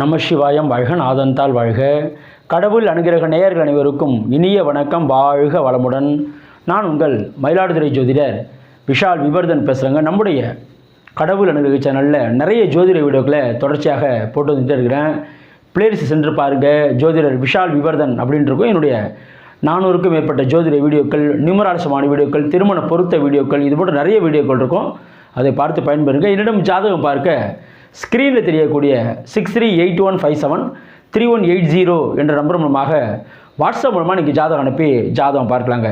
நம சிவாயம் வாழ்க நாதந்தால் வாழ்க. கடவுள் அனுகிரக நேயர்கள் அனைவருக்கும் இனிய வணக்கம் வாழ்க வளமுடன். நான் உங்கள் மயிலாடுதுறை ஜோதிடர் விஷால் விவர்தன் பேசுகிறேங்க நம்முடைய கடவுள் அனுகிரக சேனலில் நிறைய ஜோதிட வீடியோக்களை தொடர்ச்சியாக போட்டு வந்துட்டு இருக்கிறேன். பிளேலிஸ்ட் சென்று பாருங்கள் ஜோதிடர் விஷால் விவர்தன் அப்படின்றக்கும் என்னுடைய நானூறுக்கும் மேற்பட்ட ஜோதிட வீடியோக்கள் நியூமராலசமான வீடியோக்கள் திருமண பொருத்த வீடியோக்கள் இது போன்ற நிறைய வீடியோக்கள் இருக்கும். அதை பார்த்து பயன்பெறுங்க. என்னிடம் ஜாதகம் பார்க்க ஸ்க்ரீனில் தெரியக்கூடிய six three eight one five seven three one eight zero என்ற நம்பர் மூலமாக வாட்ஸ்அப் மூலமாக இன்றைக்கி ஜாதகம் அனுப்பி ஜாதகம் பார்க்கலாங்க.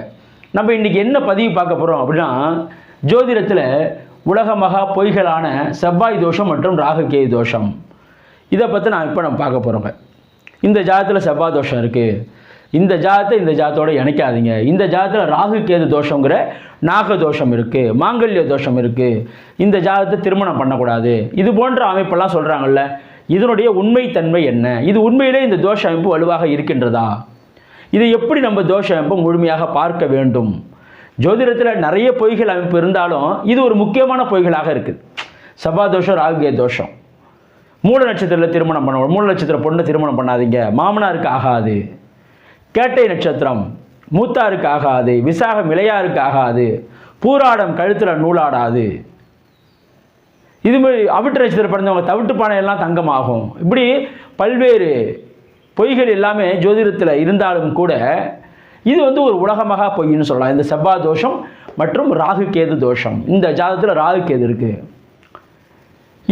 நம்ம இன்றைக்கி என்ன பதிவு பார்க்க போகிறோம் அப்படின்னா ஜோதிடத்தில் உலக மகா பொய்களான செவ்வாய் தோஷம் மற்றும் ராகுகேது தோஷம். இதை பற்றி நான் இப்போ நம்ம பார்க்க போகிறோங்க இந்த ஜாதத்தில் செவ்வாய் தோஷம் இருக்குது இந்த ஜாதத்தை இந்த ஜாதத்தோடு இணைக்காதீங்க. இந்த ஜாதத்தில் ராகு கேது தோஷங்கிற நாக தோஷம் இருக்குது மாங்கல்ய தோஷம் இருக்குது இந்த ஜாதத்தை திருமணம் பண்ணக்கூடாது. இது போன்ற அமைப்பெல்லாம் சொல்கிறாங்கல்ல இதனுடைய உண்மைத்தன்மை என்ன? இது உண்மையிலே இந்த தோஷ அமைப்பு வலுவாக இருக்கின்றதா? இதை எப்படி நம்ம தோஷ அமைப்பை முழுமையாக பார்க்க வேண்டும்? ஜோதிடத்தில் நிறைய பொய்கள் அமைப்பு இருந்தாலும் இது ஒரு முக்கியமான பொய்களாக இருக்குது சபா தோஷம் ராகுகே தோஷம். மூல நட்சத்திரத்தில் திருமணம் பண்ண மூல நட்சத்திர பொண்ணை திருமணம் பண்ணாதீங்க. மாமனாருக்கு ஆகாது. கேட்டை நட்சத்திரம் மூத்தாருக்கு ஆகாது விசாகம் இளையாருக்கு ஆகாது பூராடம் கழுத்தில் நூலாடாது. இது மாதிரி அவிட்டு நட்சத்திரம் பிறந்தவங்க தவிட்டு பானையெல்லாம் தங்கமாகும். இப்படி பல்வேறு பொய்கள் எல்லாமே ஜோதிடத்தில் இருந்தாலும் கூட இது வந்து ஒரு உலகமாக பொய்ன்னு சொல்லலாம். இந்த செவ்வாய் தோஷம் மற்றும் ராகு கேது தோஷம். இந்த ஜாதகத்தில் ராகு கேது இருக்குது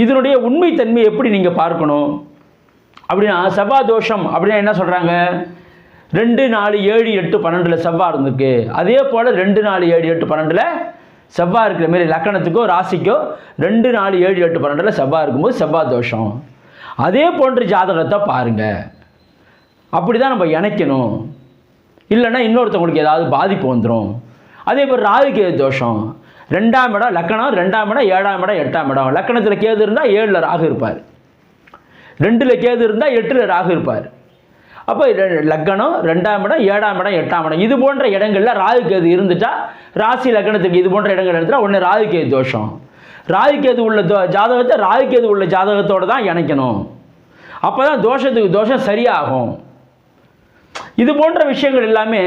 இதனுடைய உண்மைத்தன்மை எப்படி நீங்கள் பார்க்கணும்? அப்படின்னா செவ்வாய் தோஷம் அப்படின்னா என்ன சொல்கிறாங்க ரெண்டு நாலு ஏழு எட்டு பன்னெண்டில் செவ்வாய் இருந்திருக்கு. அதே போல் ரெண்டு நாலு ஏழு எட்டு பன்னெண்டில் செவ்வாய் இருக்கிற மாரி லக்கணத்துக்கோ ராசிக்கோ ரெண்டு நாலு ஏழு எட்டு பன்னெண்டில் செவ்வாய் இருக்கும்போது செவ்வாய் தோஷம். அதே போன்ற ஜாதகத்தை பாருங்கள் அப்படி தான் நம்ம இணைக்கணும். இல்லைன்னா இன்னொருத்தவங்களுக்கு ஏதாவது பாதிப்பு வந்துடும் அதே மாதிரி ராகு கேது தோஷம். ரெண்டாம் இடம் லக்கணம் ரெண்டாம் இடம் ஏழாம் இடம் எட்டாம் இடம். லக்கணத்தில் கேது இருந்தால் ஏழில் ராகு இருப்பார். ரெண்டில் கேது இருந்தால் எட்டில் ராகு இருப்பார். அப்போ ரெ- லக்கணம் ரெண்டாம் இடம் ஏழாம் இடம் எட்டாம் இடம். இது போன்ற இடங்களில் ராகு கேது இருந்துட்டா ராசி லக்கணத்துக்கு இது போன்ற இடங்கள் இருந்துட்டா ஒன்று ராகு கேது தோஷம். ராகு கேது உள்ள தோ ஜாதகத்தை ராகு கேது உள்ள ஜாதகத்தோடு தான் இணைக்கணும். அப்போ தான் தோஷத்துக்கு தோஷம் சரியாகும். இது போன்ற விஷயங்கள் எல்லாமே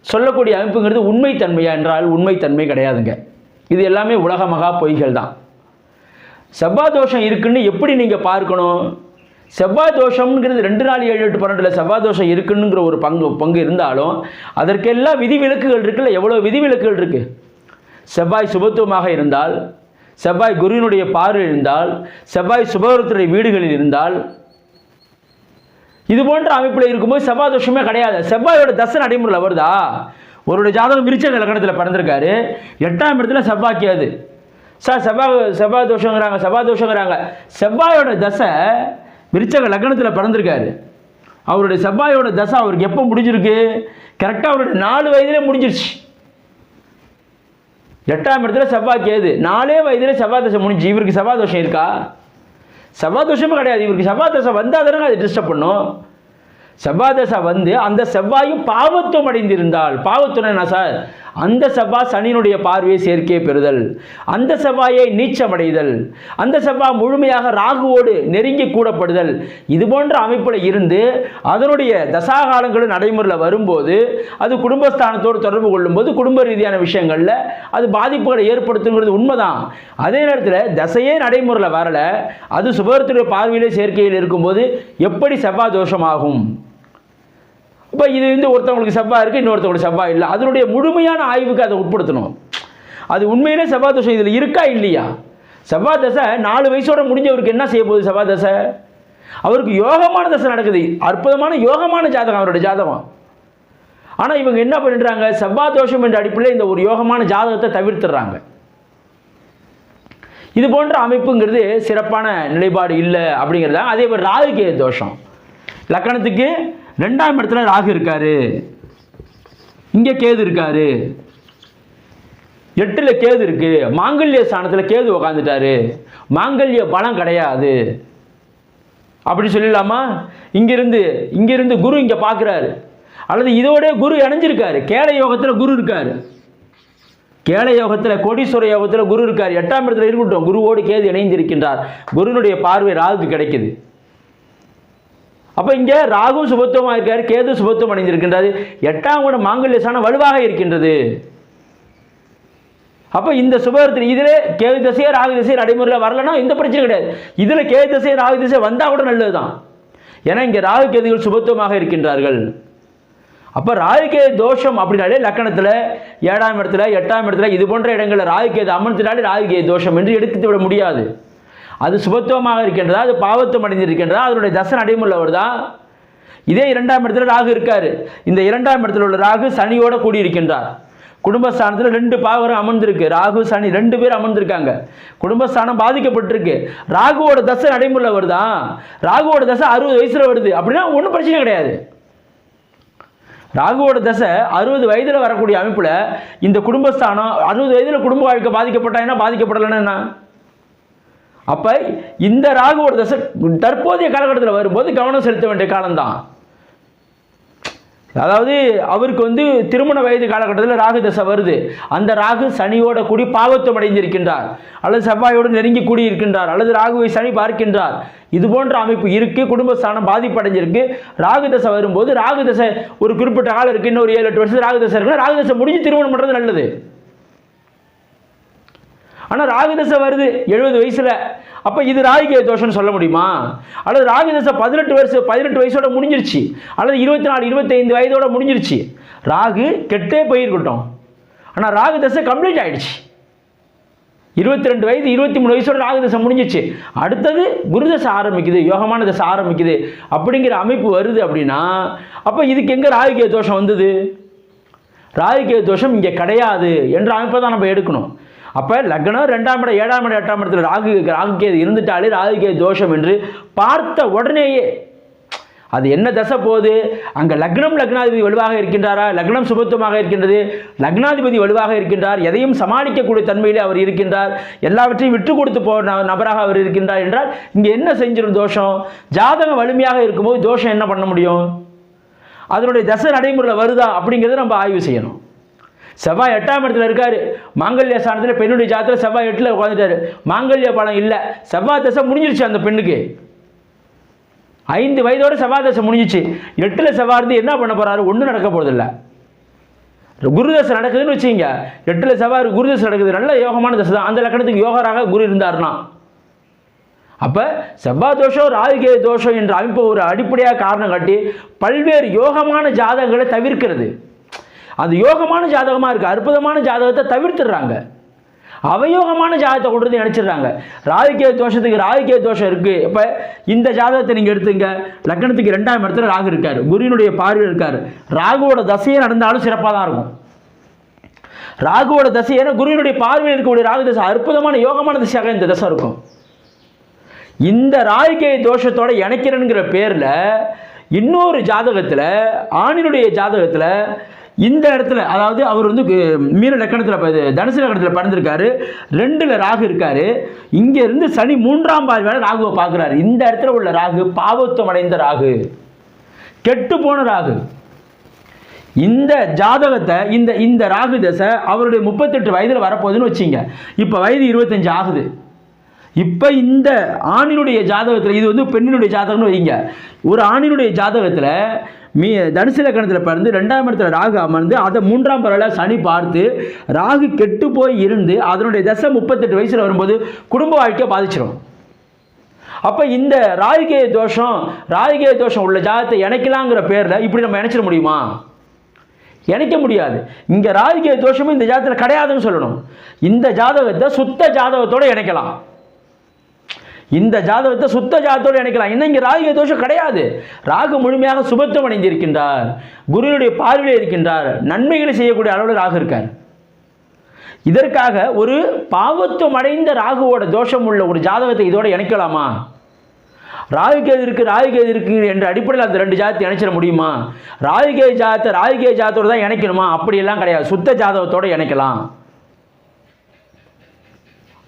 சொல்லக்கூடிய அமைப்புங்கிறது உண்மைத்தன்மையா என்றால் உண்மைத்தன்மை கிடையாதுங்க. இது எல்லாமே உலக மகா பொய்கள் தான். செவ்வாய் தோஷம் இருக்குன்னு எப்படி நீங்கள் பார்க்கணும்? செவ்வாய் தோஷம்ங்கிறது ரெண்டு நாள் ஏழு எட்டு பன்னெண்டில் செவ்வாய் தோஷம் இருக்குன்னுங்கிற ஒரு பங்கு பங்கு இருந்தாலும் அதற்கெல்லாம் விதிவிலக்குகள் இருக்குல்ல எவ்வளோ விதிவிலக்குகள் இருக்குது செவ்வாய் சுபத்துவமாக இருந்தால் செவ்வாய் குருவினுடைய பார்வை இருந்தால் செவ்வாய் சுபவரத்துடைய வீடுகளில் இருந்தால் இது போன்ற அமைப்பில் இருக்கும்போது செவ்வாய் தோஷமே கிடையாது. செவ்வாயோட தசை நடைமுறையில் வருதா? ஒருடைய ஜாதகம் விரிச்ச லக்கணத்தில் பிறந்திருக்காரு. எட்டாம் இடத்துல செவ்வாய் சார் செவ்வாய் செவ்வாய் தோஷங்கிறாங்க செவ்வாய் தோஷங்கிறாங்க. செவ்வாயோட தசை விருச்சக லக்னத்தில் பிறந்திருக்காரு. அவருடைய செவ்வாயோட தசை அவருக்கு எப்போ முடிஞ்சிருக்கு? கரெக்டாக அவருடைய நாலு வயதிலே முடிஞ்சிருச்சு. எட்டாம் இடத்துல செவ்வாய் கேது. நாலே வயதிலே செவ்வாய் தசை முடிஞ்சு. இவருக்கு செவ்வாய் தோஷம் இருக்கா? செவ்வாய் தோஷமும் கிடையாது. இவருக்கு செவ்வாய் தசை வந்தால் தானே அது டிஸ்டர்ப் பண்ணும். செவ்வாய் தசை வந்து அந்த செவ்வாயும் பாவத்துவம் அடைந்திருந்தால். பாவத்துவம் என்ன சார் அந்த செவ்வாய் சனியினுடைய பார்வையை சேர்க்கையை பெறுதல். அந்த செவ்வாயை நீச்சமடைதல். அந்த செவ்வாய் முழுமையாக ராகுவோடு நெருங்கி கூடப்படுதல். இது போன்ற அமைப்பில் இருந்து அதனுடைய தசாகாலங்களும் நடைமுறையில் வரும்போது அது குடும்பஸ்தானத்தோடு தொடர்பு கொள்ளும்போது குடும்ப ரீதியான விஷயங்களில் அது பாதிப்புகளை ஏற்படுத்துங்கிறது உண்மைதான். அதே நேரத்தில் தசையே நடைமுறையில் வரல. அது சுபத்துடைய பார்வையிலே சேர்க்கையில் இருக்கும்போது எப்படி செவ்வாய் தோஷமாகும்? இப்போ இது வந்து ஒருத்தவங்களுக்கு செவ்வாய் இருக்குது இன்னொருத்தவங்களுக்கு செவ்வாய் இல்லை. அதனுடைய முழுமையான ஆய்வுக்கு அதை உட்படுத்தணும். அது உண்மையிலே செவ்வாய் தோஷம் இதில் இருக்கா இல்லையா? செவ்வாய் தசை நாலு வயசோட முடிஞ்சவருக்கு என்ன செய்ய போகுது செவ்வாய் தசை? அவருக்கு யோகமான தசை நடக்குது. அற்புதமான யோகமான ஜாதகம் அவருடைய ஜாதகம். ஆனால் இவங்க என்ன பண்ணிடுறாங்க செவ்வாய் தோஷம் என்ற அடிப்படையில் இந்த ஒரு யோகமான ஜாதகத்தை தவிர்த்துடுறாங்க. இது போன்ற அமைப்புங்கிறது சிறப்பான நிலைப்பாடு இல்லை அப்படிங்கிறது தான். அதே மாதிரி ராகுகேது தோஷம். லக்கணத்துக்கு ரெண்டாம் இடத்துல ராகு இருக்காரு. இங்கே கேது இருக்காரு. எட்டில் கேது இருக்கு. மாங்கல்ய ஸ்தானத்தில் கேது உக்காந்துட்டாரு. மாங்கல்ய பலம் கிடையாது. அப்படி சொல்லிடலாமா? இங்கிருந்து இங்கிருந்து குரு இங்கே பார்க்குறாரு அல்லது இதோட குரு இணைஞ்சிருக்காரு. கேள யோகத்தில் குரு இருக்காரு. கேள யோகத்தில் கோடீஸ்வர யோகத்தில் குரு இருக்கார். எட்டாம் இடத்துல இருக்கட்டும். குருவோடு கேது இணைந்திருக்கின்றார். குருனுடைய பார்வை ராகுக்கு கிடைக்குது. அப்போ இங்கே ராகு சுபத்துவமாக இருக்கார் கேது சுபத்துவம் அடைந்திருக்கின்றது எட்டாம் கூட மாங்கல்யசான வலுவாக இருக்கின்றது. அப்போ இந்த சுபகரத்தில் இதில் கேது திசையோ ராகு திசையோ நடைமுறையில் வரலன்னா எந்த பிரச்சனை கிடையாது. இதில் கேது திசையோ ராகு திசை வந்தால் கூட நல்லது தான் ஏன்னா இங்கே ராகு கேதுகள் சுபத்துவமாக இருக்கின்றார்கள். அப்போ ராகுகேது தோஷம் அப்படின்னாலே லக்கணத்தில் ஏழாம் இடத்துல எட்டாம் இடத்துல இது போன்ற இடங்களில் ராகுகேது அமர்த்தினாலே ராகுகேது தோஷம் என்று எடுத்து விட முடியாது. அது சுபத்துவமாக இருக்கின்றதா? அது பாவத்துவம் அடைஞ்சிருக்கின்றதா அதனுடைய தச நடைமுறை தான் இதே இரண்டாம் இடத்துல ராகு இருக்கார். இந்த இரண்டாம் இடத்துல உள்ள ராகு சனியோடு கூடியிருக்கின்றார். குடும்பஸ்தானத்தில் ரெண்டு பாவரம் அமர்ந்திருக்கு. ராகு சனி ரெண்டு பேர் அமர்ந்திருக்காங்க. குடும்பஸ்தானம் பாதிக்கப்பட்டிருக்கு. ராகுவோட தசை நடைமுறை தான் ராகுவோட தசை அறுபது வயசில் வருது. அப்படின்னா ஒன்றும் பிரச்சனை கிடையாது. ராகுவோட தசை அறுபது வயதில் வரக்கூடிய அமைப்பில் இந்த குடும்பஸ்தானம் அறுபது வயதில் குடும்ப வாழ்க்கை பாதிக்கப்பட்டா என்ன பாதிக்கப்படலைன்னா என்ன? அப்போ இந்த ராகுவோட தசை தற்போதைய காலகட்டத்தில் வரும்போது கவனம் செலுத்த வேண்டிய காலம்தான். அதாவது அவருக்கு வந்து திருமண வயது காலகட்டத்தில் ராகு தசை வருது. அந்த ராகு சனியோட கூடி பாவத்துவம் அடைந்திருக்கின்றார். அல்லது செவ்வாயோடு நெருங்கி கூடி இருக்கின்றார் அல்லது ராகுவை சனி பார்க்கின்றார். இது போன்ற அமைப்பு இருக்குது குடும்பஸ்தானம் பாதிப்படைஞ்சிருக்கு. ராகு தசை வரும்போது ராகு தசை ஒரு குறிப்பிட்ட காலம் இருக்குது இன்னொரு ஏழு எட்டு வருஷம் ராகு தசை இருக்குன்னா ராகு தசை முடிஞ்சு திருமணம் பண்ணுறது நல்லது. ஆனால் ராகுதசை வருது எழுபது வயசில். அப்போ இது ராகுகே தோஷம்னு சொல்ல முடியுமா? அல்லது ராகுதசை பதினெட்டு வயசு பதினெட்டு வயசோட முடிஞ்சிருச்சு. அல்லது இருபத்தி நாலு இருபத்தைந்து வயதோட முடிஞ்சிருச்சு. ராகு கெட்டே போயிருக்கட்டும். ஆனால் ராகு தசை கம்ப்ளீட் ஆகிடுச்சு இருபத்தி ரெண்டு வயது இருபத்தி மூணு வயசோட ராகு தசை முடிஞ்சிச்சு. அடுத்தது குரு தசை ஆரம்பிக்குது யோகமான தசை ஆரம்பிக்குது அப்படிங்கிற அமைப்பு வருது அப்படின்னா அப்போ இதுக்கு எங்கே ராகுகே தோஷம் வந்தது? ராகுகே தோஷம் இங்கே கிடையாது என்ற அமைப்பை தான் நம்ம எடுக்கணும். அப்போ லக்னம் ரெண்டாம் இடம் ஏழாம் இடம் எட்டாம் இடத்துல ராகு ராகுகேது இருந்துட்டாலே ராகுகேது தோஷம் என்று பார்த்த உடனேயே அது என்ன தசை போகுது? அங்கே லக்னம் லக்னாதிபதி வலுவாக இருக்கின்றாரா? லக்னம் சுபத்துவமாக இருக்கின்றது. லக்னாதிபதி வலுவாக இருக்கின்றார். எதையும் சமாளிக்கக்கூடிய தன்மையிலே அவர் இருக்கின்றார். எல்லாவற்றையும் விட்டு கொடுத்து போ ந- நபராக அவர் இருக்கின்றார் என்றால் இங்கே என்ன செஞ்சிடும் தோஷம்? ஜாதகம் வலிமையாக இருக்கும்போது தோஷம் என்ன பண்ண முடியும்? அதனுடைய தசை நடைமுறையில் வருதா அப்படிங்கிறத நம்ம ஆய்வு செய்யணும். செவ்வாய் எட்டாம் இடத்துல இருக்கார். மாங்கல்ய ஸ்தானத்தில் பெண்ணுடைய ஜாதத்தில் செவ்வாய் எட்டில் உட்காந்துட்டார் மாங்கல்ய பலம் இல்லை. செவ்வாய் தசை முடிஞ்சிருச்சு அந்த பெண்ணுக்கு. ஐந்து வயதோட செவ்வாய் தசை முடிஞ்சிச்சு. எட்டில் செவ்வாய் இருந்து என்ன பண்ண போகிறாரு ஒன்றும் நடக்க போறதில்ல. குருதசை நடக்குதுன்னு வச்சுங்க எட்டில் செவ்வாய் இருக்கு, குருதசை நடக்குது. நல்ல யோகமான தசை தான். அந்த லக்கணத்துக்கு யோகராக குரு இருந்தார்னா அப்போ செவ்வாய் தோஷம் ராகுகே தோஷம் என்ற அமைப்பு ஒரு அடிப்படையாக காரணம் காட்டி பல்வேறு யோகமான ஜாதகங்களை தவிர்க்கிறது. அது யோகமான ஜாதகமாக இருக்குது அற்புதமான ஜாதகத்தை தவிர்த்துடுறாங்க. அவயோகமான ஜாதகத்தை கொண்டு வந்து நினச்சிடுறாங்க ராகுகே தோஷத்துக்கு ராகுகே தோஷம் இருக்குது இப்போ இந்த ஜாதகத்தை நீங்கள் எடுத்துங்க. லக்னத்துக்கு ரெண்டாம் இடத்துல ராகு இருக்கார். குருவினுடைய பார்வையில் இருக்கார். ராகுவோட தசையே நடந்தாலும் சிறப்பாக தான் இருக்கும். ராகுவோட தசை ஏன்னா குருவினுடைய பார்வையில் இருக்கக்கூடிய ராகு தசை அற்புதமான யோகமான தசையாக இந்த தசை இருக்கும். இந்த ராகுகே தோஷத்தோட இணைக்கிறேங்கிற பேரில் இன்னொரு ஜாதகத்தில் ஆணினுடைய ஜாதகத்தில் இந்த இடத்துல அதாவது அவர் வந்து மீன லக்கணத்தில் தனுசு லக்கணத்தில் பறந்துருக்காரு ரெண்டில் ராகு இருக்காரு. இங்கேருந்து சனி மூன்றாம் பார்வையால் ராகுவை பார்க்குறாரு. இந்த இடத்துல உள்ள ராகு பாவத்துவம் அடைந்த ராகு. கெட்டு போன ராகு. இந்த ஜாதகத்தை இந்த இந்த ராகு தசை அவருடைய முப்பத்தெட்டு வயதில் வரப்போகுதுன்னு வச்சிங்க. இப்போ வயது இருபத்தஞ்சு ஆகுது. இப்போ இந்த ஆணினுடைய ஜாதகத்தில் இது வந்து பெண்ணினுடைய ஜாதகம்னு வைங்க. ஒரு ஆணினுடைய ஜாதகத்தில் மீ தனுசு லக்கணத்தில் பிறந்து ரெண்டாம் இடத்துல ராகு அமர்ந்து அதை மூன்றாம் பரவல சனி பார்த்து ராகு கெட்டு போய் இருந்து அதனுடைய தசை முப்பத்தெட்டு வயசில் வரும்போது குடும்ப வாழ்க்கையை பாதிச்சிடும் அப்போ இந்த ராகுகேய தோஷம் ராகுகேய தோஷம் உள்ள ஜாதகத்தை இணைக்கலாங்கிற பேரில் இப்படி நம்ம இணைச்சிட முடியுமா? இணைக்க முடியாது. இங்கே ராகுகேய தோஷமும் இந்த ஜாதகத்தில் கிடையாதுன்னு சொல்லணும். இந்த ஜாதகத்தை சுத்த ஜாதகத்தோடு இணைக்கலாம். இந்த ஜாதகத்தை சுத்த ஜாதத்தோடு இணைக்கலாம். இன்னும் இங்கே ராகு தோஷம் கிடையாது. ராகு முழுமையாக சுபத்துவம் அடைந்திருக்கின்றார். குருவினுடைய பார்வையில் இருக்கின்றார். நன்மைகளை செய்யக்கூடிய அளவில் ராகு இருக்கார். இதற்காக ஒரு பாவத்துவம் அடைந்த ராகுவோட தோஷம் உள்ள ஒரு ஜாதகத்தை இதோட இணைக்கலாமா? ராகுகேது இருக்குது ராகுகேது இருக்குது என்ற அடிப்படையில் அந்த ரெண்டு ஜாதத்தை இணைச்சிட முடியுமா? ராகுகே ஜாதத்தை ராகுகே ஜாதத்தோட தான் இணைக்கணுமா? அப்படியெல்லாம் கிடையாது. சுத்த ஜாதகத்தோடு இணைக்கலாம்.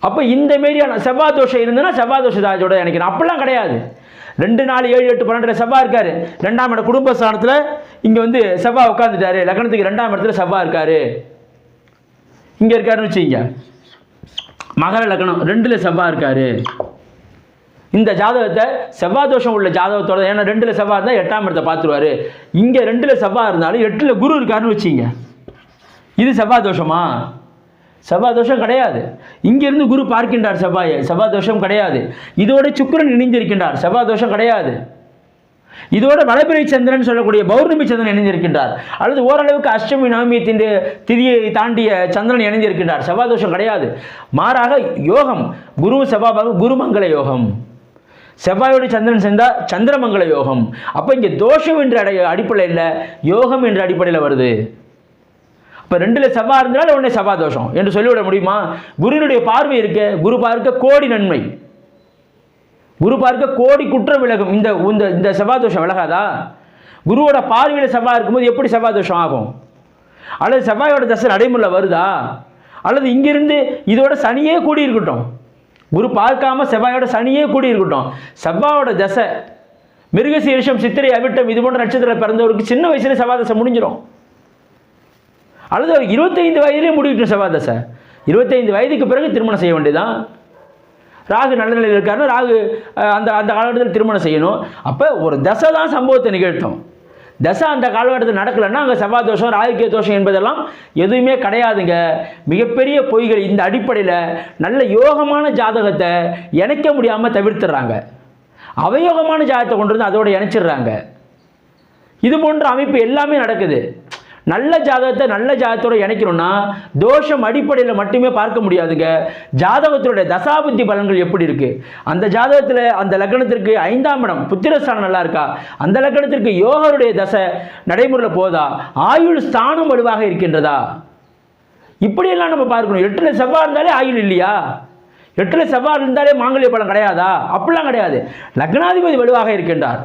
அப்போ இந்த மாரியான செவ்வாய் தோஷம் இருந்ததுன்னா செவ்வாய் தோஷ ஜாதத்தோட நினைக்கணும் அப்படிலாம் கிடையாது. ரெண்டு நாலு ஏழு எட்டு பன்னெண்டு செவ்வாய் இருக்காரு. ரெண்டாம் இடம் குடும்பஸ்தானத்தில் இங்கே வந்து செவ்வாய் உட்காந்துட்டாரு லக்னத்துக்கு ரெண்டாம் இடத்துல செவ்வாய் இருக்காரு. இங்கே இருக்காருன்னு வச்சுக்கிங்க. மகர லக்னம் ரெண்டில் செவ்வாய் இருக்காரு. இந்த ஜாதகத்தை செவ்வாய் தோஷம் உள்ள ஜாதகத்தோட ஏன்னா ரெண்டில் செவ்வாய் இருந்தால் எட்டாம் இடத்தை பார்த்துருவாரு. இங்கே ரெண்டில் செவ்வாய் இருந்தாலும் எட்டில் குரு இருக்காருன்னு வச்சுங்க இது செவ்வாய் தோஷமா? செவ்வாய் தோஷம் கிடையாது. இங்கிருந்து குரு பார்க்கின்றார் செவ்வாயை. செவ்வாய் தோஷம் கிடையாது. இதோட சுக்கரன் இணைந்திருக்கின்றார். செவ்வாய் தோஷம் கிடையாது. இதோட வளபிறை சந்திரன் சொல்லக்கூடிய பௌர்ணமி சந்திரன் இணைந்திருக்கின்றார். அல்லது ஓரளவுக்கு அஷ்டமி நவமியத்தின் திதியை தாண்டிய சந்திரன் இணைந்திருக்கின்றார். செவ்வாய் தோஷம் கிடையாது. மாறாக யோகம் குரு செவ்வாய் குருமங்கள யோகம். செவ்வாயோடு சந்திரன் சேர்ந்தால் சந்திரமங்கல யோகம். அப்போ இங்கே தோஷம் என்ற அடை அடிப்படையில் யோகம் என்ற அடிப்படையில் வருது. இப்போ ரெண்டில் செவ்வாய் இருந்தாலும் உடனே செவ்வாய் தோஷம். என்று சொல்லிவிட முடியுமா? குருவினுடைய பார்வை இருக்க குரு பார்க்க கோடி நன்மை. குரு பார்க்க கோடி குற்றம் விலகும். இந்த இந்த இந்த செவ்வாய் தோஷம் விலகாதா? குருவோட பார்வையில் செவ்வாய் இருக்கும்போது எப்படி செவ்வாய் தோஷம் ஆகும்? அல்லது செவ்வாயோட தசை நடைமுறையில் வருதா? அல்லது இங்கிருந்து இதோட சனியே கூடி இருக்கட்டும். குரு பார்க்காம செவ்வாயோட சனியே கூடி இருக்கட்டும். செவ்வாயோட தசை மிருகசீரிஷம் சித்திரை அவிட்டம் இது போன்ற நட்சத்திரம் பிறந்தவருக்கு சின்ன வயசுல செவ்வாய் தசை முடிஞ்சிடும் அல்லது அவர் இருபத்தைந்து வயதிலே முடிவிட்டு செவ்வாய் இருபத்தைந்து வயதுக்கு பிறகு திருமணம் செய்ய வேண்டியதான் ராகு நல்ல நிலையில் இருக்காருன்னா ராகு அந்த அந்த காலகட்டத்தில் திருமணம் செய்யணும். அப்போ ஒரு தசை தான் சம்பவத்தை நிகழ்த்தும். தசை அந்த காலகட்டத்தில் நடக்கலைன்னா அங்கே செவ்வாய் தோஷம் ராகுக்கிய தோஷம் என்பதெல்லாம் எதுவுமே கிடையாதுங்க. மிகப்பெரிய பொய்கள் இந்த அடிப்படையில் நல்ல யோகமான ஜாதகத்தை இணைக்க முடியாமல் தவிர்த்துடுறாங்க அவயோகமான ஜாதகத்தை கொண்டு வந்து அதோடு இணைச்சிடுறாங்க. இது போன்ற அமைப்பு எல்லாமே நடக்குது. நல்ல ஜாதகத்தை நல்ல ஜாதகத்தோட இணைக்கணும்னா தோஷம் அடிப்படையில் மட்டுமே பார்க்க முடியாதுங்க. ஜாதகத்தினுடைய தசாபுத்தி பலன்கள் எப்படி இருக்குது அந்த ஜாதகத்தில் அந்த லக்னத்திற்கு ஐந்தாம் இடம் புத்திரஸ்தானம் நல்லா இருக்கா? அந்த லக்னத்திற்கு யோகருடைய தசை நடைமுறையில் போதா? ஆயுள் ஸ்தானம் வலுவாக இருக்கின்றதா? இப்படியெல்லாம் நம்ம பார்க்கணும். எட்டில் செவ்வாய் இருந்தாலே ஆயுள் இல்லையா? எட்டில் செவ்வாய் இருந்தாலே மாங்கல்ய பலம் கிடையாதா? அப்படிலாம் கிடையாது. லக்னாதிபதி வலுவாக இருக்கின்றார்.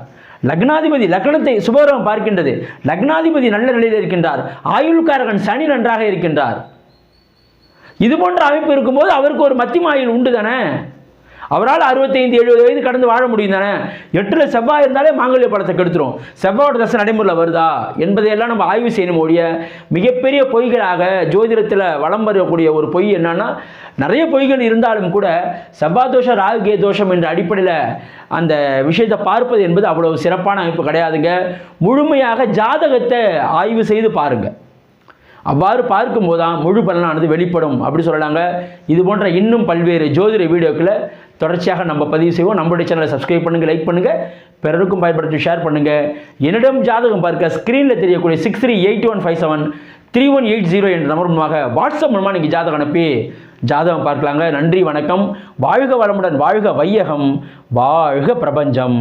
லக்னாதிபதி லக்னத்தை சுபோரம் பார்க்கின்றது. லக்னாதிபதி நல்ல நிலையில் இருக்கின்றார். ஆயுள்காரகன் சனி நன்றாக இருக்கின்றார். இது போன்ற அமைப்பு இருக்கும்போது அவருக்கு ஒரு மத்திய ஆயுள் உண்டு தானே? அவரால் அறுபத்தைந்து எழுபது வயது கடந்து வாழ முடியும் தானே? எட்டில் செவ்வாய் இருந்தாலே மாங்கல்ய படத்தை கெடுத்துரும். செவ்வாயோட தசை நடைமுறையில் வருதா? என்பதையெல்லாம் நம்ம ஆய்வு செய்யணும் ஒழிய மிகப்பெரிய பொய்களாக ஜோதிடத்தில் வலம் வரக்கூடிய ஒரு பொய் என்னன்னா நிறைய பொய்கள் இருந்தாலும் கூட செவ்வாய் தோஷம் ராகுகே தோஷம் என்ற அடிப்படையில் அந்த விஷயத்தை பார்ப்பது என்பது அவ்வளவு சிறப்பான அமைப்பு கிடையாதுங்க. முழுமையாக ஜாதகத்தை ஆய்வு செய்து பாருங்கள் அவ்வாறு பார்க்கும்போது தான் முழு பலனானது வெளிப்படும். அப்படி சொல்லலாங்க. இது போன்ற இன்னும் பல்வேறு ஜோதிட வீடியோக்களை தொடர்ச்சியாக நம்ம பதிவு செய்வோம். நம்மளுடைய சேனலை சப்ஸ்கிரைப் பண்ணுங்கள் லைக் பண்ணுங்கள் பிறருக்கும் பயன்படுத்தி ஷேர் பண்ணுங்கள் என்னிடம் ஜாதகம் பார்க்க ஸ்க்ரீனில் தெரியக்கூடிய six three eight one five seven three one eight zero என்ற நம்பர் மூலமாக வாட்ஸ்அப் மூலமாக நீங்கள் ஜாதகம் அனுப்பி ஜாதகம் பார்க்கலாங்க. நன்றி வணக்கம். வாழ்க வளமுடன் வாழ்க வையகம். வாழ்க பிரபஞ்சம்.